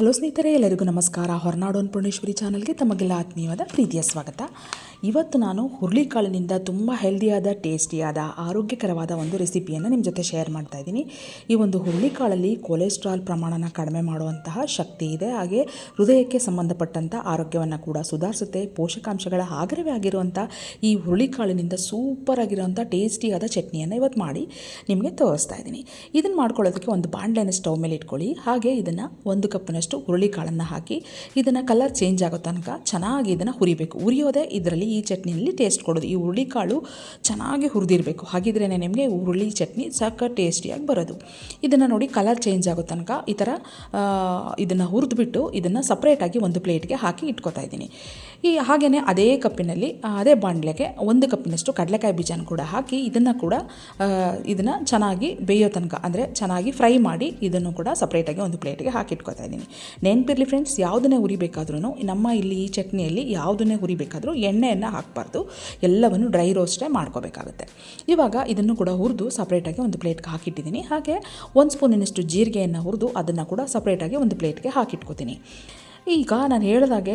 Hello ಸ್ನೇಹಿತರೆ ಎಲ್ಲರಿಗೂ ನಮಸ್ಕಾರ. ಹೊರನಾಡು ಪುರ್ಣೇಶ್ವರಿ ಚಾನಲ್ಗೆ ತಮಗೆಲ್ಲ ಆತ್ಮೀಯವಾದ ಪ್ರೀತಿಯ ಸ್ವಾಗತ. ಇವತ್ತು ನಾನು ಹುರುಳಿಕಾಳಿನಿಂದ ತುಂಬ ಹೆಲ್ದಿಯಾದ ಟೇಸ್ಟಿಯಾದ ಆರೋಗ್ಯಕರವಾದ ಒಂದು ರೆಸಿಪಿಯನ್ನು ನಿಮ್ಮ ಜೊತೆ ಶೇರ್ ಮಾಡ್ತಾ ಇದ್ದೀನಿ. ಈ ಒಂದು ಹುರುಳಿಕಾಳಲ್ಲಿ ಕೊಲೆಸ್ಟ್ರಾಲ್ ಪ್ರಮಾಣನ ಕಡಿಮೆ ಮಾಡುವಂತಹ ಶಕ್ತಿ ಇದೆ. ಹಾಗೆ ಹೃದಯಕ್ಕೆ ಸಂಬಂಧಪಟ್ಟಂಥ ಆರೋಗ್ಯವನ್ನು ಕೂಡ ಸುಧಾರಿಸುತ್ತೆ. ಪೋಷಕಾಂಶಗಳ ಆಗರವೇ ಆಗಿರುವಂಥ ಈ ಹುರುಳಿಕಾಳಿನಿಂದ ಸೂಪರ್ ಆಗಿರುವಂಥ ಟೇಸ್ಟಿಯಾದ ಚಟ್ನಿಯನ್ನು ಇವತ್ತು ಮಾಡಿ ನಿಮಗೆ ತೋರಿಸ್ತಾ ಇದ್ದೀನಿ. ಇದನ್ನು ಮಾಡ್ಕೊಳ್ಳೋದಕ್ಕೆ ಒಂದು ಬಾಣಲೆಯನ್ನು ಸ್ಟವ್ ಮೇಲೆ ಇಟ್ಕೊಳ್ಳಿ. ಹಾಗೆ ಇದನ್ನು ಒಂದು ಕಪ್ಪಿನಷ್ಟು ಹುರುಳಿಕಾಳನ್ನು ಹಾಕಿ ಇದನ್ನು ಕಲರ್ ಚೇಂಜ್ ಆಗೋ ತನಕ ಚೆನ್ನಾಗಿ ಇದನ್ನು ಹುರಿಬೇಕು. ಉರಿಯೋದೇ ಇದರಲ್ಲಿ ಈ ಚಟ್ನಿಯಲ್ಲಿ ಟೇಸ್ಟ್ ಕೊಡೋದು. ಈ ಹುರುಳಿಕಾಳು ಚೆನ್ನಾಗಿ ಹುರಿದಿರಬೇಕು. ಹಾಗಿದ್ರೇ ನಿಮಗೆ ಹುರುಳಿ ಚಟ್ನಿ ಸಾಕ ಟೇಸ್ಟಿಯಾಗಿ ಬರೋದು. ಇದನ್ನು ನೋಡಿ ಕಲರ್ ಚೇಂಜ್ ಆಗೋ ತನಕ ಈ ಥರ ಇದನ್ನು ಹುರಿದ್ಬಿಟ್ಟು ಇದನ್ನು ಸಪ್ರೇಟಾಗಿ ಒಂದು ಪ್ಲೇಟ್ಗೆ ಹಾಕಿ ಇಟ್ಕೋತಾ ಇದ್ದೀನಿ. ಈ ಹಾಗೆಯೇ ಅದೇ ಕಪ್ಪಿನಲ್ಲಿ, ಅದೇ ಬಾಂಡ್ಲೆಗೆ ಒಂದು ಕಪ್ಪಿನಷ್ಟು ಕಡಲೆಕಾಯಿ ಬೀಜನ ಕೂಡ ಹಾಕಿ ಇದನ್ನು ಕೂಡ ಇದನ್ನು ಚೆನ್ನಾಗಿ ಬೇಯೋ ತನಕ, ಅಂದರೆ ಚೆನ್ನಾಗಿ ಫ್ರೈ ಮಾಡಿ ಇದನ್ನು ಕೂಡ ಸಪ್ರೇಟಾಗಿ ಒಂದು ಪ್ಲೇಟ್ಗೆ ಹಾಕಿ ಇಟ್ಕೊತಾ ಇದ್ದೀನಿ. ನೆನಪಿರಲಿ ಫ್ರೆಂಡ್ಸ್ ಯಾವುದನ್ನೇ ಹುರಿಬೇಕಾದ್ರೂ ನಮ್ಮ ಇಲ್ಲಿ ಈ ಚಟ್ನಿಯಲ್ಲಿ ಯಾವುದನ್ನೇ ಹುರಿಬೇಕಾದ್ರೂ ಎಣ್ಣೆಯನ್ನು ಹಾಕಬಾರ್ದು. ಎಲ್ಲವನ್ನು ಡ್ರೈ ರೋಸ್ಟೇ ಮಾಡ್ಕೋಬೇಕಾಗುತ್ತೆ. ಇವಾಗ ಇದನ್ನು ಕೂಡ ಹುರಿದು ಸಪ್ರೇಟಾಗಿ ಒಂದು ಪ್ಲೇಟ್ಗೆ ಹಾಕಿಟ್ಟಿದ್ದೀನಿ. ಹಾಗೆ, ಒಂದು ಸ್ಪೂನಿನಷ್ಟು ಜೀರಿಗೆಯನ್ನು ಹುರಿದು ಅದನ್ನು ಕೂಡ ಸಪ್ರೇಟಾಗಿ ಒಂದು ಪ್ಲೇಟ್ಗೆ ಹಾಕಿಟ್ಕೋತೀನಿ. ಈಗ ನಾನು ಹೇಳಿದಾಗೆ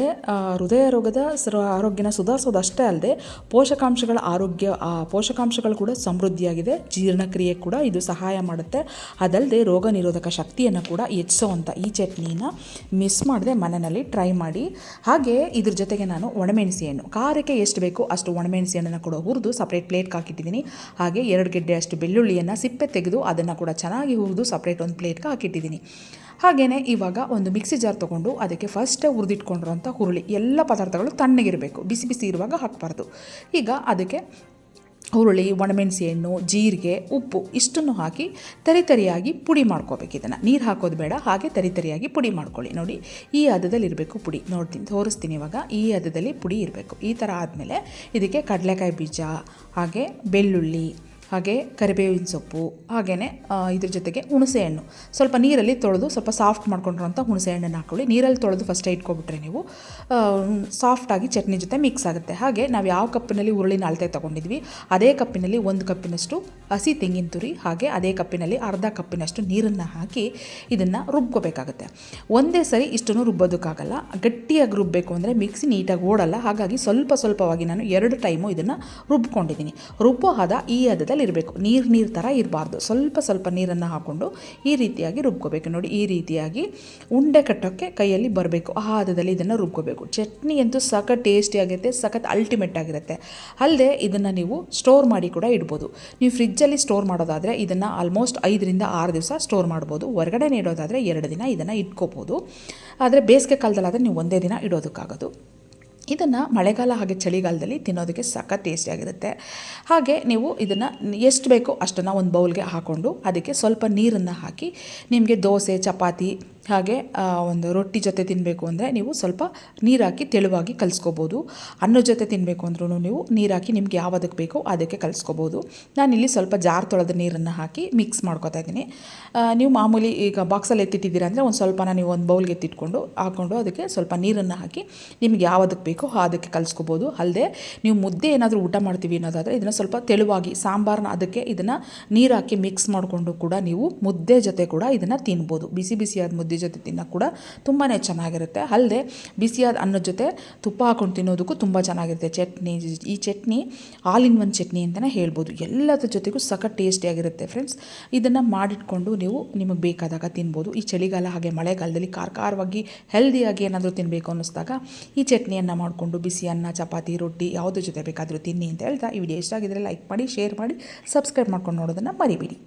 ಹೃದಯ ರೋಗದ ಸರ, ಆರೋಗ್ಯನ ಸುಧಾರಿಸೋದು ಅಷ್ಟೇ ಅಲ್ಲದೆ, ಪೋಷಕಾಂಶಗಳ ಆರೋಗ್ಯ ಪೋಷಕಾಂಶಗಳು ಕೂಡ ಸಮೃದ್ಧಿಯಾಗಿದೆ, ಜೀರ್ಣಕ್ರಿಯೆ ಕೂಡ ಇದು ಸಹಾಯ ಮಾಡುತ್ತೆ. ಅದಲ್ಲದೆ ರೋಗ ನಿರೋಧಕ ಶಕ್ತಿಯನ್ನು ಕೂಡ ಹೆಚ್ಚಿಸೋವಂಥ ಈ ಚಟ್ನಿನ ಮಿಸ್ ಮಾಡದೆ ಮನೆಯಲ್ಲಿ ಟ್ರೈ ಮಾಡಿ. ಹಾಗೆ ಇದ್ರ ಜೊತೆಗೆ ನಾನು ಒಣಮೆಣಸಿ ಹಣ್ಣು ಖಾರಕ್ಕೆ ಎಷ್ಟು ಬೇಕೋ ಅಷ್ಟು ಒಣಮೆಣಸಿ ಹಣ್ಣನ್ನು ಕೂಡ ಹುರಿದು ಸಪ್ರೇಟ್ ಪ್ಲೇಟ್ಗೆ ಹಾಕಿಟ್ಟಿದ್ದೀನಿ. ಹಾಗೆ ಎರಡು ಗೆಡ್ಡೆ ಅಷ್ಟು ಬೆಳ್ಳುಳ್ಳಿಯನ್ನು ಸಿಪ್ಪೆ ತೆಗೆದು ಅದನ್ನು ಕೂಡ ಚೆನ್ನಾಗಿ ಹುರಿದು ಸಪ್ರೇಟ್ ಒಂದು ಪ್ಲೇಟ್ಗೆ ಹಾಕಿಟ್ಟಿದ್ದೀನಿ. ಹಾಗೆಯೇ ಇವಾಗ ಒಂದು ಮಿಕ್ಸಿ ಜಾರ್ ತೊಗೊಂಡು ಅದಕ್ಕೆ ಫಸ್ಟೇ ಹುರಿದಿಟ್ಕೊಂಡಿರೋಂಥ ಹುರುಳಿ, ಎಲ್ಲ ಪದಾರ್ಥಗಳು ತಣ್ಣಗಿರಬೇಕು, ಬಿಸಿ ಬಿಸಿ ಇರುವಾಗ ಹಾಕಬಾರ್ದು. ಈಗ ಅದಕ್ಕೆ ಹುರುಳಿ ಒಣಮೆಣಸಿ ಹಣ್ಣು ಜೀರಿಗೆ, ಉಪ್ಪು ಇಷ್ಟನ್ನು ಹಾಕಿ ತರಿತರಿಯಾಗಿ ಪುಡಿ ಮಾಡ್ಕೋಬೇಕು ಇದನ್ನು. ನೀರು ಹಾಕೋದು ಬೇಡ, ಹಾಗೆ ತರಿತರಿಯಾಗಿ ಪುಡಿ ಮಾಡ್ಕೊಳ್ಳಿ. ನೋಡಿ, ಈ ಹದದಲ್ಲಿ ಇರಬೇಕು ಪುಡಿ. ನೋಡ್ತೀನಿ, ತೋರಿಸ್ತೀನಿ ಇವಾಗ. ಈ ಹದದಲ್ಲಿ ಪುಡಿ ಇರಬೇಕು. ಈ ಥರ ಆದಮೇಲೆ ಇದಕ್ಕೆ ಕಡಲೆಕಾಯಿ ಬೀಜ, ಹಾಗೆ ಬೆಳ್ಳುಳ್ಳಿ ಹಾಗೆ ಕರಿಬೇವಿನ ಸೊಪ್ಪು ಹಾಗೆಯೇ ಇದ್ರ ಜೊತೆಗೆ ಹುಣಸೆ ಹಣ್ಣು ಸ್ವಲ್ಪ ನೀರಲ್ಲಿ ತೊಳೆದು ಸ್ವಲ್ಪ ಸಾಫ್ಟ್ ಮಾಡ್ಕೊಂಡಿರೋಂಥ ಹುಣಸೆ ಹಣ್ಣನ್ನು ಹಾಕ್ಕೊಳ್ಳಿ ನೀರಲ್ಲಿ ತೊಳೆದು ಫಸ್ಟೇ ಇಟ್ಕೊಬಿಟ್ರೆ ನೀವು ಸಾಫ್ಟಾಗಿ ಚಟ್ನಿ ಜೊತೆ ಮಿಕ್ಸ್ ಆಗುತ್ತೆ. ಹಾಗೆ ನಾವು ಯಾವ ಕಪ್ಪಿನಲ್ಲಿ ಹುರುಳಿನ ಅಳತೆ ತೊಗೊಂಡಿದ್ವಿ, ಅದೇ ಕಪ್ಪಿನಲ್ಲಿ ಒಂದು ಕಪ್ಪಿನಷ್ಟು ಹಸಿ ತೆಂಗಿನ ತುರಿ, ಹಾಗೆ ಅದೇ ಕಪ್ಪಿನಲ್ಲಿ ಅರ್ಧ ಕಪ್ಪಿನಷ್ಟು ನೀರನ್ನು ಹಾಕಿ ಇದನ್ನು ರುಬ್ಕೋಬೇಕಾಗುತ್ತೆ. ಒಂದೇ ಸರಿ ಇಷ್ಟನ್ನು ರುಬ್ಬೋದಕ್ಕಾಗಲ್ಲ. ಗಟ್ಟಿಯಾಗಿ ರುಬ್ಬಬೇಕು ಅಂದರೆ ಮಿಕ್ಸಿ ನೀಟಾಗಿ ಓಡಲ್ಲ. ಹಾಗಾಗಿ ಸ್ವಲ್ಪ ಸ್ವಲ್ಪವಾಗಿ ನಾನು ಎರಡು ಟೈಮು ಇದನ್ನು ರುಬ್ಕೊಂಡಿದ್ದೀನಿ. ರುಬ್ಬೋ ಆದ ಈ ಇರಬೇಕು ನೀರು ನೀರು ಥರ ಇರಬಾರ್ದು. ಸ್ವಲ್ಪ ಸ್ವಲ್ಪ ನೀರನ್ನು ಹಾಕ್ಕೊಂಡು ಈ ರೀತಿಯಾಗಿ ರುಬ್ಕೋಬೇಕು. ನೋಡಿ, ಈ ರೀತಿಯಾಗಿ ಉಂಡೆ ಕಟ್ಟೋಕ್ಕೆ ಕೈಯಲ್ಲಿ ಬರಬೇಕು. ಆ ಹದದಲ್ಲಿ ಇದನ್ನು ರುಬ್ಕೋಬೇಕು. ಚಟ್ನಿ ಅಂತೂ ಸಖತ್ ಟೇಸ್ಟಿ ಆಗುತ್ತೆ ಸಖತ್ ಅಲ್ಟಿಮೇಟ್ ಆಗಿರುತ್ತೆ. ಅಲ್ಲದೆ ಇದನ್ನು ನೀವು ಸ್ಟೋರ್ ಮಾಡಿ ಕೂಡ ಇಡ್ಬೋದು. ನೀವು ಫ್ರಿಜ್ಜಲ್ಲಿ ಸ್ಟೋರ್ ಮಾಡೋದಾದರೆ ಇದನ್ನು ಆಲ್ಮೋಸ್ಟ್ ಐದರಿಂದ ಆರು ದಿವಸ ಸ್ಟೋರ್ ಮಾಡ್ಬೋದು. ಹೊರಗಡೆ ಇಡೋದಾದರೆ ಎರಡು ದಿನ ಇದನ್ನು ಇಟ್ಕೋಬೋದು. ಆದರೆ ಬೇಸಿಗೆ ಕಾಲದಲ್ಲಾದರೆ ನೀವು ಒಂದೇ ದಿನ ಇಡೋದಕ್ಕಾಗೋದು. ಇದನ್ನು ಮಳೆಗಾಲ ಹಾಗೆ ಚಳಿಗಾಲದಲ್ಲಿ ತಿನ್ನೋದಕ್ಕೆ ಸಖತ್ ಟೇಸ್ಟಿಯಾಗಿರುತ್ತೆ ಹಾಗೆ ನೀವು ಇದನ್ನು ಎಷ್ಟು ಬೇಕೋ ಅಷ್ಟನ್ನು ಒಂದು ಬೌಲ್ಗೆ ಹಾಕ್ಕೊಂಡು ಅದಕ್ಕೆ ಸ್ವಲ್ಪ ನೀರನ್ನು ಹಾಕಿ ನಿಮಗೆ ದೋಸೆ, ಚಪಾತಿ ಹಾಗೆ ಒಂದು ರೊಟ್ಟಿ ಜೊತೆ ತಿನ್ನಬೇಕು ಅಂದರೆ ನೀವು ಸ್ವಲ್ಪ ನೀರಾಕಿ ತೆಳುವಾಗಿ ಕಲಿಸ್ಕೋಬೋದು. ಅನ್ನದ ಜೊತೆ ತಿನ್ನಬೇಕು ಅಂದ್ರೂ ನೀವು ನೀರಾಕಿ ನಿಮ್ಗೆ ಯಾವುದಕ್ಕೆ ಬೇಕೋ ಅದಕ್ಕೆ ಕಲಿಸ್ಕೋಬೋದು. ನಾನಿಲ್ಲಿ ಸ್ವಲ್ಪ ಜಾರ್ ತೊಳೆದ ನೀರನ್ನು ಹಾಕಿ ಮಿಕ್ಸ್ ಮಾಡ್ಕೊತಾ ಇದ್ದೀನಿ. ನೀವು ಮಾಮೂಲಿ ಈಗ ಬಾಕ್ಸಲ್ಲಿ ಎತ್ತಿಟ್ಟಿದ್ದೀರಾ ಅಂದರೆ ಒಂದು ಸ್ವಲ್ಪನ ನೀವು ಒಂದು ಬೌಲ್ಗೆ ಎತ್ತಿಟ್ಕೊಂಡು ಹಾಕ್ಕೊಂಡು ಅದಕ್ಕೆ ಸ್ವಲ್ಪ ನೀರನ್ನು ಹಾಕಿ ನಿಮ್ಗೆ ಯಾವುದಕ್ಕೆ ಬೇಕೋ ಅದಕ್ಕೆ ಕಲಿಸ್ಕೋಬೋದು. ಅಲ್ಲದೆ ನೀವು ಮುದ್ದೆ ಏನಾದರೂ ಊಟ ಮಾಡ್ತೀವಿ ಅನ್ನೋದಾದರೆ ಇದನ್ನು ಸ್ವಲ್ಪ ತೆಳುವಾಗಿ ಸಾಂಬಾರನ್ನ ಅದಕ್ಕೆ ಇದನ್ನು ನೀರಾಕಿ ಮಿಕ್ಸ್ ಮಾಡಿಕೊಂಡು ಕೂಡ ನೀವು ಮುದ್ದೆ ಜೊತೆ ಕೂಡ ಇದನ್ನು ತಿನ್ಬೋದು. ಬಿಸಿ ಬಿಸಿಯಾದ ಮುದ್ದೆ ಜೊತೆ ತಿನ್ನೋಕೆ ಕೂಡ ತುಂಬಾ ಚೆನ್ನಾಗಿರುತ್ತೆ. ಅಲ್ಲದೆ ಬಿಸಿಯಾದ ಅನ್ನದ ಜೊತೆ ತುಪ್ಪ ಹಾಕೊಂಡು ತಿನ್ನೋದಕ್ಕೂ ತುಂಬ ಚೆನ್ನಾಗಿರುತ್ತೆ. ಚಟ್ನಿ, ಈ chutney all in one chutney ಅಂತಲೇ ಹೇಳ್ಬೋದು. ಎಲ್ಲದ್ರ ಜೊತೆಗೂ ಸಖತ್ ಟೇಸ್ಟಿಯಾಗಿರುತ್ತೆ ಫ್ರೆಂಡ್ಸ್ ಇದನ್ನು ಮಾಡಿಟ್ಕೊಂಡು ನೀವು ನಿಮಗೆ ಬೇಕಾದಾಗ ತಿನ್ಬೋದು. ಈ ಚಳಿಗಾಲ ಹಾಗೆ ಮಳೆಗಾಲದಲ್ಲಿ ಖಾರ ಖಾರವಾಗಿ ಹೆಲ್ದಿಯಾಗಿ ಏನಾದರೂ ತಿನ್ನಬೇಕು ಅನ್ನಿಸ್ದಾಗ ಈ ಚಟ್ನಿಯನ್ನು ಮಾಡಿಕೊಂಡು ಬಿಸಿ ಅನ್ನ, ಚಪಾತಿ, ರೊಟ್ಟಿ ಯಾವುದ್ರ ಜೊತೆ ಬೇಕಾದರೂ ತಿನ್ನಿ ಅಂತ ಹೇಳ್ತಾ ಈ ವಿಡಿಯೋ ಇಷ್ಟ ಆಗಿದ್ರೆ ಲೈಕ್ ಮಾಡಿ ಶೇರ್ ಮಾಡಿ ಸಬ್ಸ್ಕ್ರೈಬ್ ಮಾಡ್ಕೊಂಡು ನೋಡೋದನ್ನು ಮರಿಬೇಡಿ.